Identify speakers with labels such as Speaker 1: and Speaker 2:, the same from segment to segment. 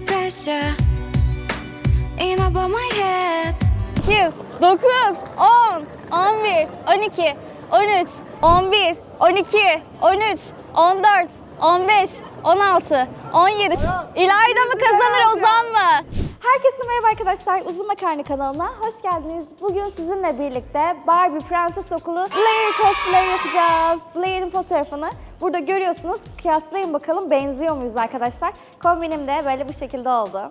Speaker 1: pressure. Ain't above my head.
Speaker 2: 8, 9, 10, 11, 12, 13, 11, 12, 13, 14, 15, 16, 17. İlayda mı kazanır Ozan mı? Herkese merhaba arkadaşlar. Uzun Makarna kanalına hoş geldiniz. Bugün sizinle birlikte Barbie Prenses Okulu Blair cosplay yapacağız. Blair'in fotoğrafını burada görüyorsunuz. Kıyaslayın bakalım benziyor muyuz arkadaşlar. Kombinim de böyle bu şekilde oldu.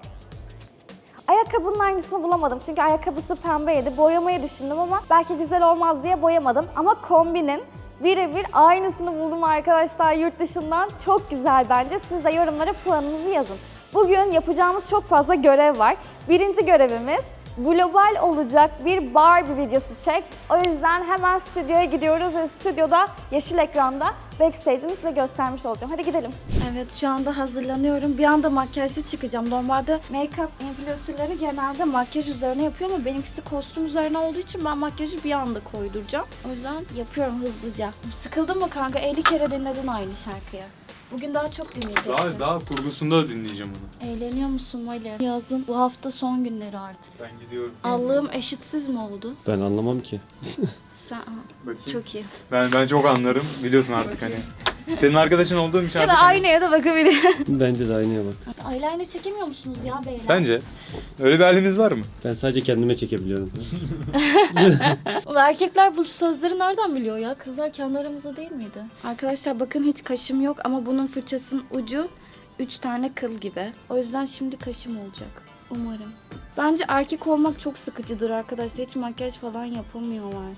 Speaker 2: Ayakkabının aynısını bulamadım çünkü ayakkabısı pembeydi. Boyamayı düşündüm ama belki güzel olmaz diye boyamadım. Ama kombinin birebir aynısını buldum arkadaşlar yurt dışından. Çok güzel bence. Siz de yorumlara puanınızı yazın. Bugün yapacağımız çok fazla görev var. Birinci görevimiz global olacak bir Barbie videosu çek. O yüzden hemen stüdyoya gidiyoruz ve stüdyoda yeşil ekranda backstage'ini size göstermiş olacağım. Hadi gidelim. Evet şu anda hazırlanıyorum. Bir anda makyajlı çıkacağım. Normalde make-up influencerları genelde makyaj üzerine yapıyor ama benimkisi kostüm üzerine olduğu için ben makyajı bir anda koyduracağım. O yüzden yapıyorum hızlıca. Sıkıldın mı kanka? 50 kere dinledin aynı şarkıyı. Bugün daha çok dinleyeceksin.
Speaker 3: Daha, daha kurgusunda da dinleyeceğim onu.
Speaker 2: Eğleniyor musun Mali? Yazın bu hafta son günleri artık.
Speaker 3: Ben gidiyorum.
Speaker 2: Allığım eşitsiz mi oldu?
Speaker 4: Ben anlamam ki.
Speaker 2: Sen
Speaker 3: Bakayım.
Speaker 2: çok iyi.
Speaker 3: Ben ben çok anlarım. Biliyorsun artık hani. Senin arkadaşın olduğum için
Speaker 2: Ya
Speaker 3: artık
Speaker 2: da
Speaker 3: hani-
Speaker 2: aynaya da bakabilirim.
Speaker 4: Bence de aynıya bak.
Speaker 2: Eyeliner çekemiyor musunuz ya beyler?
Speaker 3: Bence. Öyle bir halimiz var mı?
Speaker 4: Ben sadece kendime çekebiliyorum.
Speaker 2: Ulan Erkekler bu sözleri nereden biliyor ya? Kızlar kendi aramızda değil miydi? Arkadaşlar bakın hiç kaşım yok ama bunun fırçasının ucu 3 tane kıl gibi. O yüzden şimdi kaşım olacak. Umarım. Bence erkek olmak çok sıkıcıdır arkadaşlar. Hiç makyaj falan yapamıyorlar.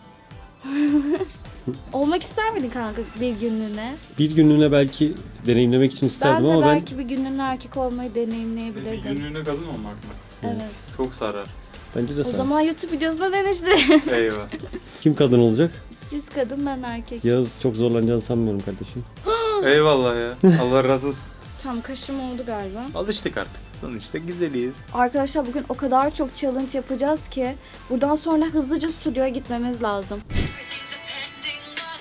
Speaker 2: Olmak ister miydin kanka bir günlüğüne?
Speaker 4: Bir günlüğüne belki deneyimlemek için
Speaker 2: Ben
Speaker 4: isterdim
Speaker 2: de
Speaker 4: ama ben
Speaker 2: belki bir günlüğüne erkek olmayı
Speaker 3: Bir
Speaker 2: deneyimleyebilirdim.
Speaker 3: günlüğüne kadın olmak mı?
Speaker 2: Evet.
Speaker 3: Çok sarar.
Speaker 4: bence de
Speaker 2: O
Speaker 4: sen.
Speaker 2: zaman YouTube videosuna dönüştürelim.
Speaker 3: Eyvah.
Speaker 4: Kim kadın olacak?
Speaker 2: Siz kadın ben erkek.
Speaker 4: Yağız çok zorlanacağını sanmıyorum kardeşim.
Speaker 3: Eyvallah ya. Allah razı olsun.
Speaker 2: Tam kaşım oldu galiba.
Speaker 3: Alıştık artık. Sonuçta güzeliyiz.
Speaker 2: Arkadaşlar bugün o kadar çok challenge yapacağız ki buradan sonra hızlıca stüdyoya gitmemiz lazım.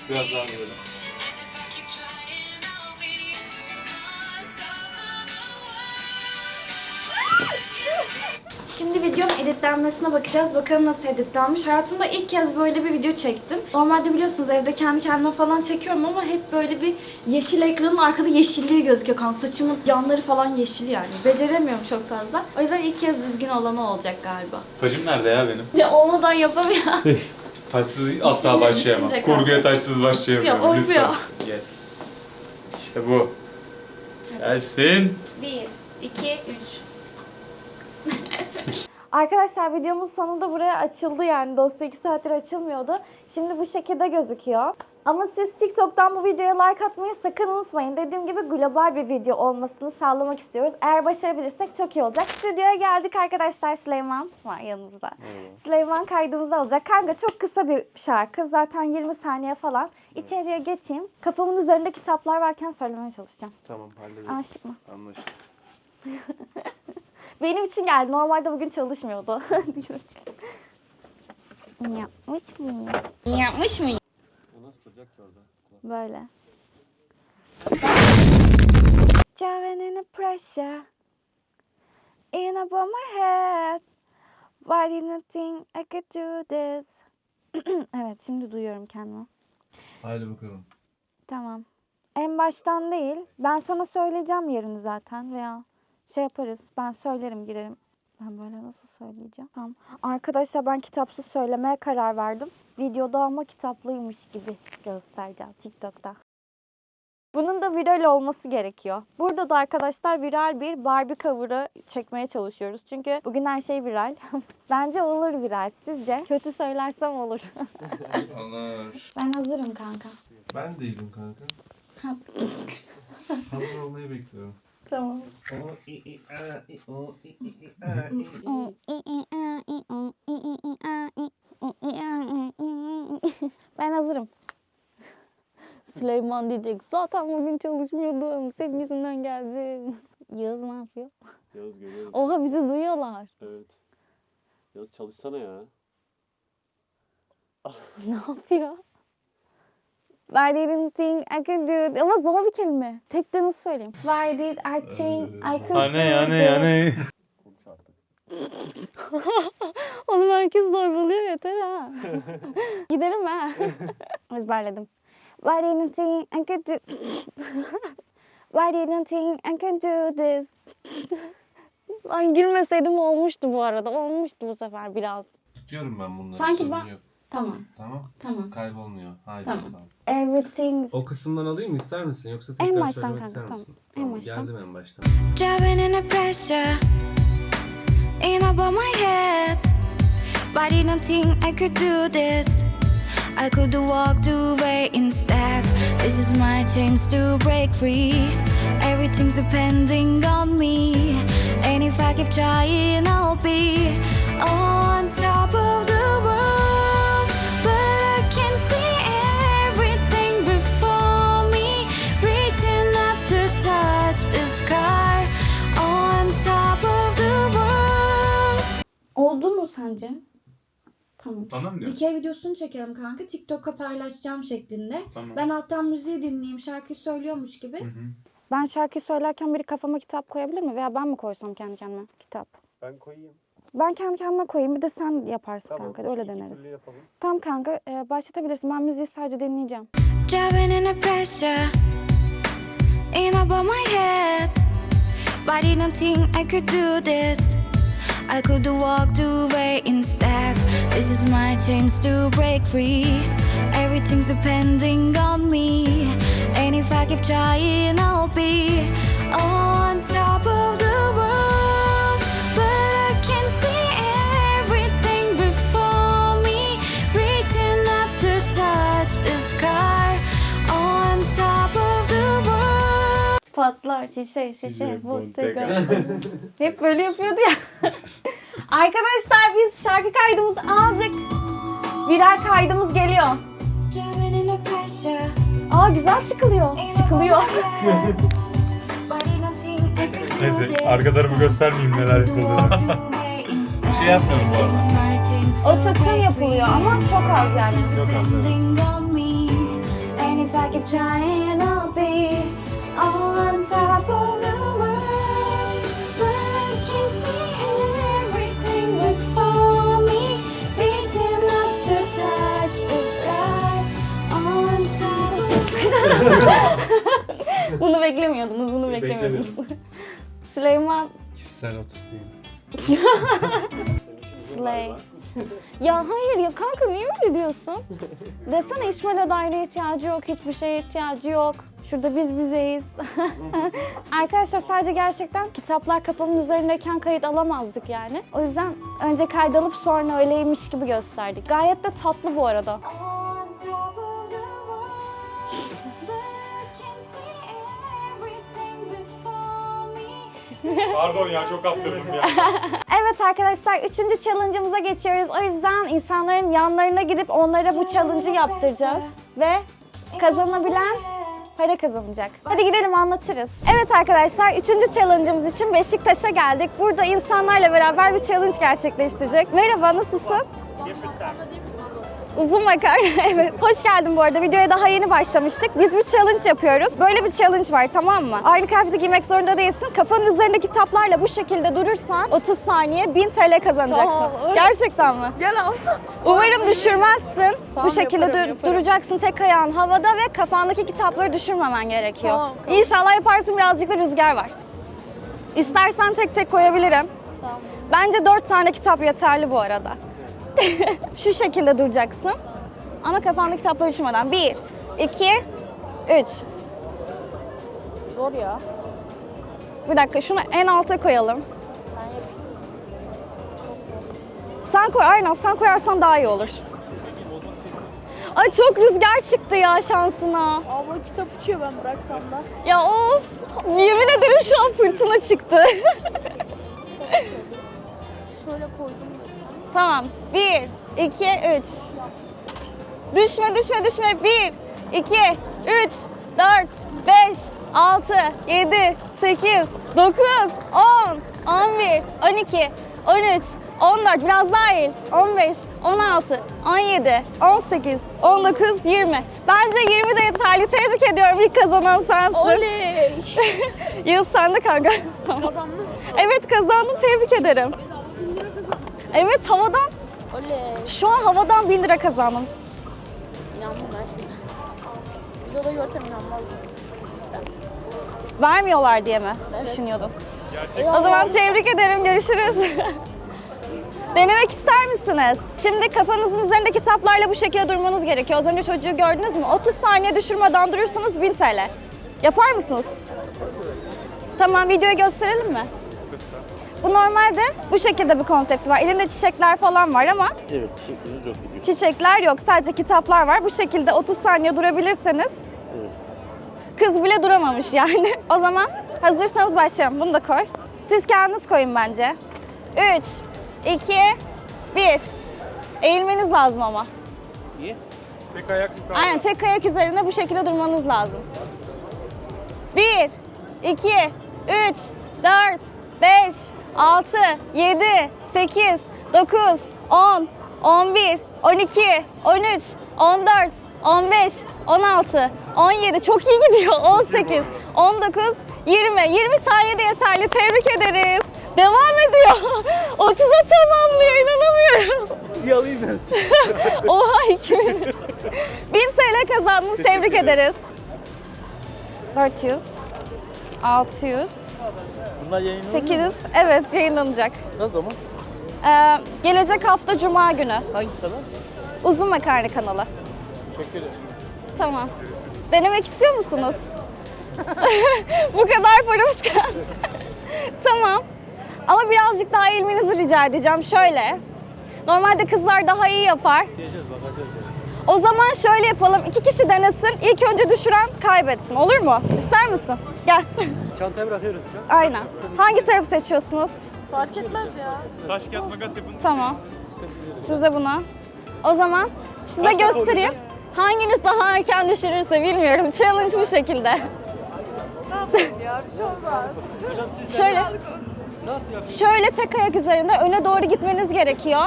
Speaker 3: Biraz daha böyle.
Speaker 2: Şimdi videonun editlenmesine bakacağız. Bakalım nasıl editlenmiş. Hayatımda ilk kez böyle bir video çektim. Normalde biliyorsunuz evde kendi kendime falan çekiyorum ama hep böyle bir yeşil ekranın arkada yeşilliği gözüküyor kanka. Saçımın yanları falan yeşil yani. Beceremiyorum çok fazla. O yüzden ilk kez düzgün olanı olacak galiba.
Speaker 3: Tacım nerede ya benim?
Speaker 2: Ya olmadan yapamıyorum.
Speaker 3: Taşsız asla başlayamam.
Speaker 2: isince
Speaker 3: Kurguya taşsız başlayamıyorum.
Speaker 2: Ya, of
Speaker 3: lütfen.
Speaker 2: ya.
Speaker 3: Yes. İşte bu. Gelsin.
Speaker 2: 1, 2, 3. Arkadaşlar videomuz sonunda buraya açıldı yani dosya 2 saattir açılmıyordu. Şimdi bu şekilde gözüküyor. Ama siz TikTok'tan bu videoya like atmayı sakın unutmayın. Dediğim gibi global bir video olmasını sağlamak istiyoruz. Eğer başarabilirsek çok iyi olacak. Stüdyoya geldik arkadaşlar. Süleyman var yanımızda. Süleyman kaydımızı alacak. Kanka çok kısa bir şarkı. Zaten 20 saniye falan. İçeriye geçeyim. Kafamın üzerinde kitaplar varken söylemeye çalışacağım.
Speaker 4: Tamam halledelim.
Speaker 2: Anlaştık mı?
Speaker 4: Anlaştık.
Speaker 2: Benim için geldi. Normalde bugün çalışmıyordu. Yapmış mıyım? Yapmış mıyım?
Speaker 4: O nasıl duracak ki orada?
Speaker 2: Böyle. Driving in the pressure In above my head Why didn't I think I could do this? evet şimdi duyuyorum kendimi.
Speaker 5: Haydi bakalım.
Speaker 2: Tamam. En baştan değil. Ben sana söyleyeceğim yerini zaten veya şey yaparız. Ben söylerim girerim. Ben böyle nasıl söyleyeceğim? Tamam. Arkadaşlar ben kitapsız söylemeye karar verdim. Videoda ama kitaplıymış gibi göstereceğim TikTok'ta. Bunun da viral olması gerekiyor. Burada da arkadaşlar viral bir Barbie cover'ı çekmeye çalışıyoruz. Çünkü bugün her şey viral. Bence olur viral. Sizce? Kötü söylersem olur.
Speaker 5: Olur.
Speaker 2: ben hazırım kanka.
Speaker 5: Ben değilim kanka. Hazır olmayı bekliyorum.
Speaker 2: Tamam.
Speaker 5: O, i, i, a, i, o, i, i, i, a, i, i.
Speaker 2: Ben hazırım. Süleyman diyecek. Zaten bugün çalışmıyordum. Senin yüzünden geldim. Yağız ne yapıyor?
Speaker 4: Yağız görüyorum.
Speaker 2: Oha bizi duyuyorlar.
Speaker 4: Evet. Yağız çalışsana ya.
Speaker 2: ne yapıyor? Why didn't think I could do it? Ama zor bir kelime. Tek de nasıl söyleyeyim? Why did I think I could do this?
Speaker 3: yani.
Speaker 4: Konuş artık.
Speaker 2: Oğlum herkes zorbalıyor yeter ha. Giderim ha. Ezberledim. Why didn't think I could do... Why didn't think I could do this? Ben gülmeseydim olmuştu bu arada. Olmuştu bu sefer biraz.
Speaker 5: Tutuyorum ben bunları.
Speaker 2: Sanki
Speaker 5: sorun
Speaker 2: ben-
Speaker 5: yok.
Speaker 2: Tamam,
Speaker 5: Tamam.
Speaker 2: tamam.
Speaker 5: Kaybolmuyor. Haydi
Speaker 2: Tamam.
Speaker 5: bakalım.
Speaker 2: Everything...
Speaker 5: O kısımdan alayım mı ister misin yoksa tekrar
Speaker 2: baştan
Speaker 5: söylemek
Speaker 2: kanka,
Speaker 5: ister
Speaker 2: tamam.
Speaker 5: misin?
Speaker 2: En baştan.
Speaker 5: Geldim en baştan.
Speaker 1: Driving in the pressure in above my head. Why didn't think I could do this? I could walk away instead. This is my chance to break free. Everything's depending on me. And if I keep trying, I'll be on top
Speaker 2: sence? Tamam.
Speaker 3: Tamam mı diyor?
Speaker 2: Dikey videosunu çekelim kanka. TikTok'a paylaşacağım şeklinde.
Speaker 3: Tamam.
Speaker 2: Ben alttan müziği dinleyeyim, şarkıyı söylüyormuş gibi.
Speaker 3: Hı hı.
Speaker 2: Ben şarkıyı söylerken biri kafama kitap koyabilir mi? Veya ben mi koysam kendi kendime kitap?
Speaker 4: Ben koyayım.
Speaker 2: Ben kendi kendime koyayım bir de sen yaparsın
Speaker 4: Tamam.
Speaker 2: kanka. Öyle
Speaker 4: iki
Speaker 2: deneriz. Tamam kanka e, başlatabilirsin. Ben müziği sadece dinleyeceğim.
Speaker 1: Driving in the pressure in above my head. Why didn't think I could do this? I could walk away instead. This is my chance to break free. Everything's depending on me. And if I keep trying, I'll be on top
Speaker 2: şişe şişe bottega. Hep böyle yapıyordu ya. Arkadaşlar biz şarkı kaydımızı aldık. Birer kaydımız geliyor. Aa güzel çıkılıyor. Çıkılıyor.
Speaker 3: Neyse arka tarafı göstermeyeyim neler yapıldığını.
Speaker 5: Bir şey yapmıyorum bu arada.
Speaker 2: Ototune yapılıyor ama çok az yani.
Speaker 5: Çok az evet.
Speaker 1: On top of the world. But I can see everything before me. Reaching up to touch the sky. On top of
Speaker 2: Bunu beklemiyordunuz, bunu beklemiyordunuz. Süleyman
Speaker 5: Kişisel otuz değil.
Speaker 2: Slay. Ya hayır ya kanka niye öyle diyorsun? Desene İşmal'e daire ihtiyacı yok, hiçbir şeye ihtiyacı yok. Şurada biz bizeyiz. Arkadaşlar sadece gerçekten kitaplar kapının üzerindeyken kayıt alamazdık yani. O yüzden önce kaydalıp sonra öyleymiş gibi gösterdik. Gayet de tatlı bu arada.
Speaker 1: On
Speaker 3: Pardon ya çok atladım ya.
Speaker 2: Evet arkadaşlar üçüncü challenge'ımıza geçiyoruz. O yüzden insanların yanlarına gidip onlara bu challenge'ı yaptıracağız. Ve kazanabilen para kazanacak. Hadi gidelim anlatırız. Evet arkadaşlar üçüncü challenge'ımız için Beşiktaş'a geldik. Burada insanlarla beraber bir challenge gerçekleştirecek. Merhaba nasılsın? Uzun makarna evet. Hoş geldin bu arada. Videoya daha yeni başlamıştık. Biz bir challenge yapıyoruz. Böyle bir challenge var tamam mı? Aynı kıyafeti giymek zorunda değilsin. Kafanın üzerindeki kitaplarla bu şekilde durursan 30 saniye 1000 TL kazanacaksın. Gerçekten mi? Gel al. Umarım düşürmezsin. bu şekilde dur- duracaksın tek ayağın havada ve kafandaki kitapları düşürmemen gerekiyor. İnşallah yaparsın birazcık da rüzgar var. İstersen tek tek koyabilirim. Bence 4 tane kitap yeterli bu arada. Şu şekilde duracaksın. Ama kafanda kitapları düşürmeden. 1, 2, 3.
Speaker 6: Zor ya.
Speaker 2: Bir dakika şunu en alta koyalım. Sen koy aynen sen koyarsan daha iyi olur. Ay çok rüzgar çıktı ya şansına.
Speaker 6: Abla kitap uçuyor ben bıraksam da.
Speaker 2: Ya of yemin ederim şu an fırtına çıktı.
Speaker 6: Şöyle koydum.
Speaker 2: Tamam 1, 2, 3. Düşme düşme düşme 1, 2, 3, 4, 5, 6, 7, 8, 9, 10, 11, 12, 13, 14, biraz daha eğil. 15, 16, 17, 18, 19, 20. Bence 20 de yeterli. Tebrik ediyorum. İlk kazanan sensin.
Speaker 6: Oley.
Speaker 2: Yıl sende kanka.
Speaker 6: Kazandın.
Speaker 2: evet kazandın. Tebrik ederim. Evet havadan.
Speaker 6: Oley.
Speaker 2: Şu an havadan 1000 lira kazandım.
Speaker 6: İnandım ben şimdi. Videoda görsem inanmazdım. İşte.
Speaker 2: Vermiyorlar diye mi
Speaker 6: Evet.
Speaker 2: düşünüyordun?
Speaker 6: Eyvallah.
Speaker 2: O zaman tebrik ederim. Görüşürüz. Denemek ister misiniz? Şimdi kafanızın üzerinde kitaplarla bu şekilde durmanız gerekiyor. Az önce çocuğu gördünüz mü? 30 saniye düşürmeden durursanız 1000 TL. Yapar mısınız? Tamam, videoyu gösterelim mi? Bu normalde bu şekilde bir konsepti var. Elinde çiçekler falan var ama
Speaker 4: Evet çiçekleriniz yok gibi.
Speaker 2: çiçekler yok. Sadece kitaplar var. Bu şekilde 30 saniye durabilirseniz
Speaker 4: Evet.
Speaker 2: Kız bile duramamış yani. O zaman hazırsanız başlayalım. Bunu da koy. Siz kendiniz koyun bence. 3, 2, 1. Eğilmeniz lazım ama.
Speaker 4: Niye?
Speaker 3: Tek ayak yukarı.
Speaker 2: Aynen tek ayak üzerinde bu şekilde durmanız lazım. 1, 2, 3, 4, 5, 6, 7, 8, 9, 10, 11, 12, 13, 14, 15, 16, 17. Çok iyi gidiyor. 18, 19, 20. 20 saniyede yeterli. Tebrik ederiz. Devam ediyor. 30'a tamamlıyor. inanamıyorum.
Speaker 4: Bir alayım ben size.
Speaker 2: Oha 2000 lira. 1000 TL kazandınız. Tebrik ederiz. 400, 600,
Speaker 4: Bunlar yayınlanıyor
Speaker 2: 800. Evet yayınlanacak.
Speaker 4: Ne zaman?
Speaker 2: Ee, gelecek hafta Cuma günü.
Speaker 4: Hangi kanal?
Speaker 2: Uzun Makarna kanalı.
Speaker 4: Teşekkür ederim.
Speaker 2: Tamam. Denemek istiyor musunuz? Bu kadar paramız kaldı. tamam. Ama birazcık daha eğilmenizi rica edeceğim. Şöyle. Normalde kızlar daha iyi yapar.
Speaker 4: Geleceğiz bakacağız. yani.
Speaker 2: O zaman şöyle yapalım. İki kişi denesin. İlk önce düşüren kaybetsin. Olur mu? İster misin? Gel.
Speaker 4: Çantayı bırakıyoruz şu an.
Speaker 2: Aynen. Hangi tarafı seçiyorsunuz?
Speaker 6: Fark etmez ya.
Speaker 3: Taş kağıt makas yapın.
Speaker 2: Tamam. Siz de buna. O zaman size göstereyim. Hanginiz daha erken düşürürse bilmiyorum. Challenge bu şekilde.
Speaker 6: Ya bir şey olmaz.
Speaker 2: Şöyle. Şöyle tek ayak üzerinde öne doğru gitmeniz gerekiyor.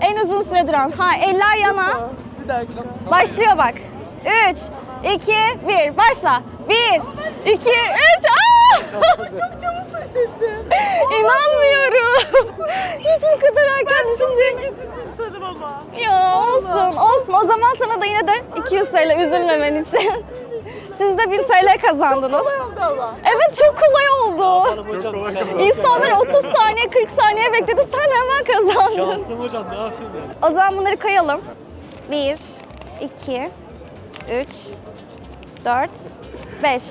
Speaker 2: En uzun süre duran. Ha eller yana.
Speaker 6: Bir dakika.
Speaker 2: Başlıyor bak. 3, 2, 1. Başla. 1, 2, 3. Aa!
Speaker 6: Çok çabuk pes ettim.
Speaker 2: İnanmıyorum. Hiç bu kadar erken düşüneceğimi.
Speaker 6: Siz mi istedim ama?
Speaker 2: Ya olsun, olsun. O zaman sana da yine de 200 TL üzülmemen için. Siz de 1000 TL kazandınız.
Speaker 6: Kolay oldu ama.
Speaker 2: Evet çok kolay oldu.
Speaker 4: Hocam.
Speaker 2: İnsanlar 30 saniye 40 saniye bekledi sen hemen kazandın.
Speaker 4: Şansım hocam ne yapayım yani?
Speaker 2: O zaman bunları koyalım. 1, 2, 3, 4, 5.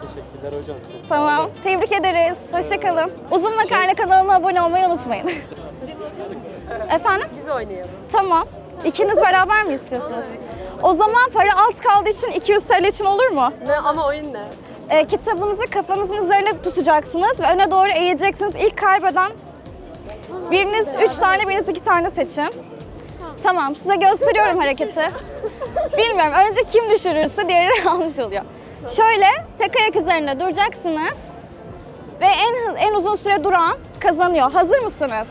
Speaker 4: Teşekkürler hocam.
Speaker 2: Tamam. Tebrik ederiz. Hoşçakalın. Uzun Makarna kanalına abone olmayı unutmayın. Efendim?
Speaker 6: Biz oynayalım.
Speaker 2: Tamam. İkiniz beraber mi istiyorsunuz? O zaman para az kaldığı için 200 TL için olur mu?
Speaker 6: Ne ama oyun ne?
Speaker 2: Ee, kitabınızı kafanızın üzerine tutacaksınız ve öne doğru eğeceksiniz. İlk kaybeden biriniz 3 tane, biriniz 2 tane seçin. Tamam, size gösteriyorum hareketi. Bilmiyorum, önce kim düşürürse diğeri almış oluyor. Şöyle tek ayak üzerinde duracaksınız ve en en uzun süre duran kazanıyor. Hazır mısınız?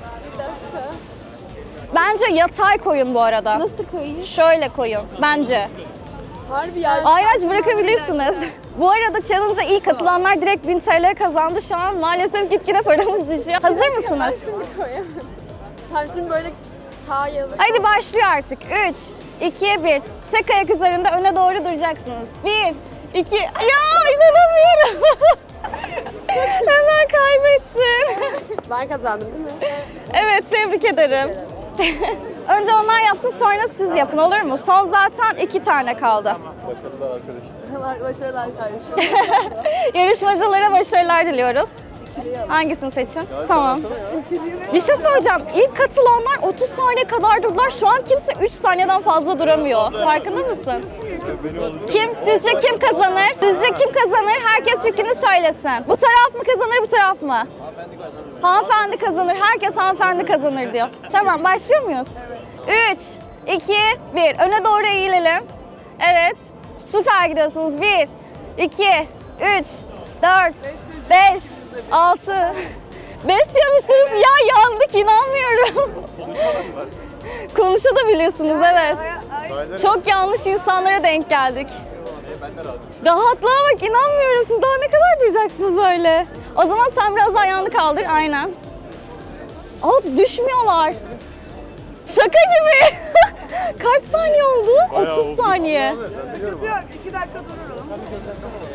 Speaker 2: Bence yatay koyun bu arada.
Speaker 6: Nasıl koyayım?
Speaker 2: Şöyle koyun bence.
Speaker 6: Harbi ya.
Speaker 2: Ayraç bırakabilirsiniz. Bu arada challenge'a ilk katılanlar direkt 1000 TL kazandı. Şu an maalesef gitgide paramız düşüyor. Hazır
Speaker 6: Ben
Speaker 2: mısınız?
Speaker 6: şimdi koyamam. Tamam şimdi böyle
Speaker 2: Haydi başlıyor artık. 3, 2, 1. Tek ayak üzerinde öne doğru duracaksınız. 1, 2, ya inanamıyorum. Hemen kaybettin.
Speaker 6: Ben kazandım değil mi?
Speaker 2: evet tebrik ederim. Önce onlar yapsın sonra siz yapın olur mu? Son zaten iki tane kaldı.
Speaker 4: Başarılar arkadaşım.
Speaker 6: Başarılar kardeşim.
Speaker 2: Yarışmacılara başarılar diliyoruz. Hangisini seçin? Tamam. Bir şey söyleyeceğim. İlk katılanlar 30 saniye kadar durdular. Şu an kimse 3 saniyeden fazla duramıyor. Farkında mısın? Kim? Sizce kim kazanır? Sizce kim kazanır? Herkes fikrini söylesin. Bu taraf mı kazanır, bu taraf mı? Hanımefendi kazanır. Herkes hanımefendi kazanır diyor. Tamam, başlıyor muyuz? 3, 2, 1. Öne doğru eğilelim. Evet. Süper gidiyorsunuz. 1, 2, 3, 4, 5, 6, Besliyor musunuz? Ya yandık inanmıyorum. Konuşabilirsiniz evet. Çok yanlış insanlara denk geldik. Rahatlığa bak inanmıyorum. Siz daha ne kadar duracaksınız öyle? O zaman sen biraz daha ayağını kaldır. Aynen. Aa düşmüyorlar. Şaka gibi. Kaç saniye oldu? 30 saniye.
Speaker 7: Yok, iki dakika dururum.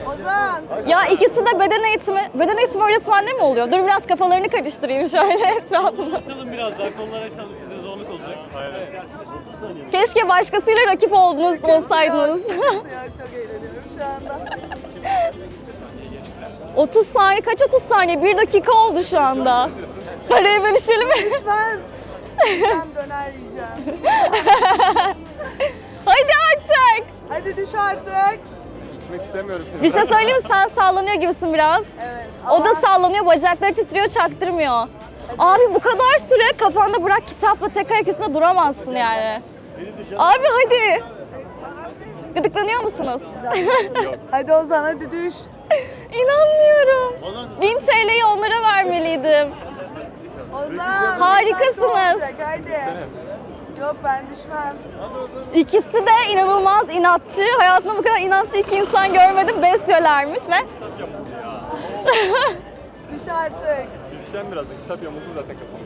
Speaker 7: Ozan.
Speaker 2: Ya ikisi de beden eğitimi, beden eğitimi öğretmenleri mi oluyor? Dur biraz kafalarını karıştırayım şöyle etrafında.
Speaker 4: Açalım biraz daha kollara açalım size zorluk olacak.
Speaker 2: Keşke başkasıyla rakip oldunuz, olsaydınız.
Speaker 7: Ya, çok eğleniyorum şu anda.
Speaker 2: 30 saniye, kaç 30 saniye? 1 dakika oldu şu anda. Parayı bölüşelim mi?
Speaker 7: Ben, ben döner yiyeceğim.
Speaker 2: Hadi artık.
Speaker 7: Hadi düş artık.
Speaker 4: Gitmek istemiyorum seni.
Speaker 2: Bir şey söyleyeyim mi? Sen sallanıyor gibisin biraz.
Speaker 7: Evet.
Speaker 2: O da sallanıyor, bacakları titriyor, çaktırmıyor. Abi bu kadar süre kafanda bırak kitapla tek ayak üstünde duramazsın yani. Abi hadi. Gıdıklanıyor musunuz?
Speaker 7: Hadi Ozan hadi düş.
Speaker 2: İnanmıyorum. 1000 TL'yi onlara vermeliydim.
Speaker 7: Ozan.
Speaker 2: Harikasınız.
Speaker 7: Hadi. Yok ben düşmem.
Speaker 2: İkisi de inanılmaz inatçı. Hayatımda bu kadar inatçı iki insan görmedim. Besliyorlarmış ve
Speaker 7: Düş artık.
Speaker 4: Düşeceğim birazdan. Kitap yamuldu zaten kafam.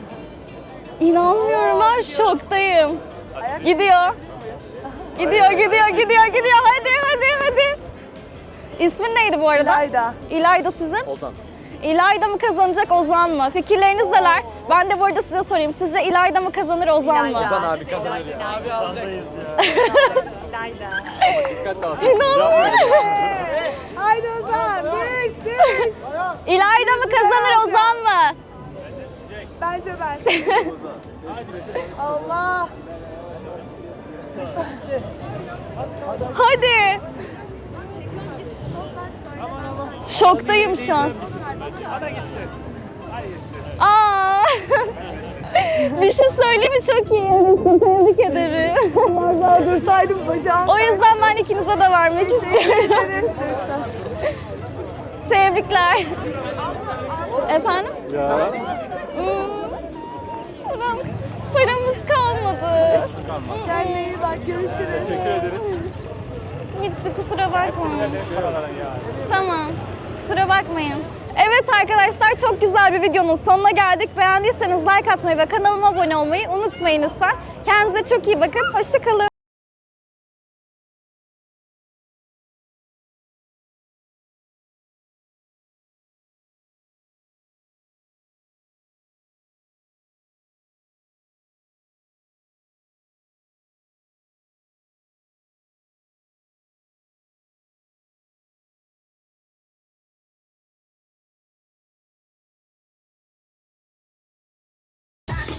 Speaker 2: inanmıyorum ben şoktayım.
Speaker 7: Ayak
Speaker 2: Gidiyor. Gidiyor, gidiyor, gidiyor, gidiyor. Hadi, hadi, hadi. İsmin neydi bu arada?
Speaker 7: İlayda.
Speaker 2: İlayda sizin?
Speaker 4: Ozan.
Speaker 2: İlayda mı kazanacak Ozan mı? Fikirleriniz neler? Ben de bu arada size sorayım. Sizce İlayda mı kazanır Ozan mı?
Speaker 4: Ozan abi kazanır ya. Abi alacak. Dikkat dağıt.
Speaker 7: Haydi Ozan düş düş.
Speaker 2: İlayda mı kazanır Ozan mı?
Speaker 7: Bence ben. Allah.
Speaker 2: Hadi. Şoktayım şu an. Aa. Bir şey söyleyeyim mi? Çok iyi. Tebrik ederim.
Speaker 7: Daha dursaydım bacağım.
Speaker 2: O yüzden ben ikinize de vermek istiyorum.
Speaker 7: ederim. Çok sağ ol.
Speaker 2: Tebrikler. Efendim?
Speaker 4: Ya.
Speaker 2: Hmm, Param, paramız kalmadı.
Speaker 7: Kendine iyi bak görüşürüz.
Speaker 4: Teşekkür ederiz.
Speaker 2: Bitti kusura bakmayın. Tamam. Kusura bakmayın. Evet arkadaşlar çok güzel bir videonun sonuna geldik. Beğendiyseniz like atmayı ve kanalıma abone olmayı unutmayın lütfen. Kendinize çok iyi bakın. Hoşçakalın.